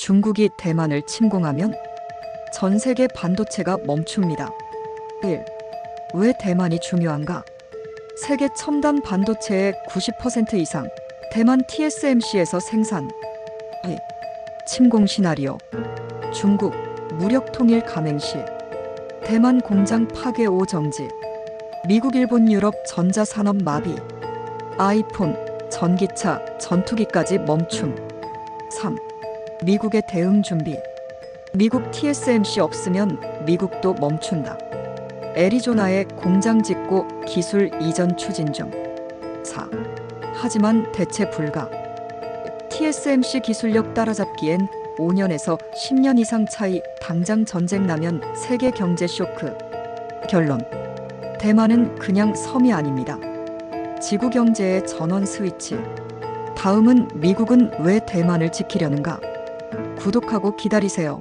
중국이 대만을 침공하면 전 세계 반도체가 멈춥니다. 1. 왜 대만이 중요한가? 세계 첨단 반도체의 90% 이상 대만 TSMC에서 생산. 2. 침공 시나리오. 중국 무력 통일 감행 시 대만 공장 파괴 5 정지. 미국, 일본, 유럽 전자산업 마비. 아이폰, 전기차, 전투기까지 멈춤. 3. 미국의 대응 준비. 미국 TSMC 없으면 미국도 멈춘다. 애리조나에 공장 짓고 기술 이전 추진 중. 4. 하지만 대체 불가. TSMC 기술력 따라잡기엔 5년에서 10년 이상 차이 당장 전쟁 나면 세계 경제 쇼크. 결론. 대만은 그냥 섬이 아닙니다. 지구 경제의 전원 스위치. 다음은 미국은 왜 대만을 지키려는가? 구독하고 기다리세요.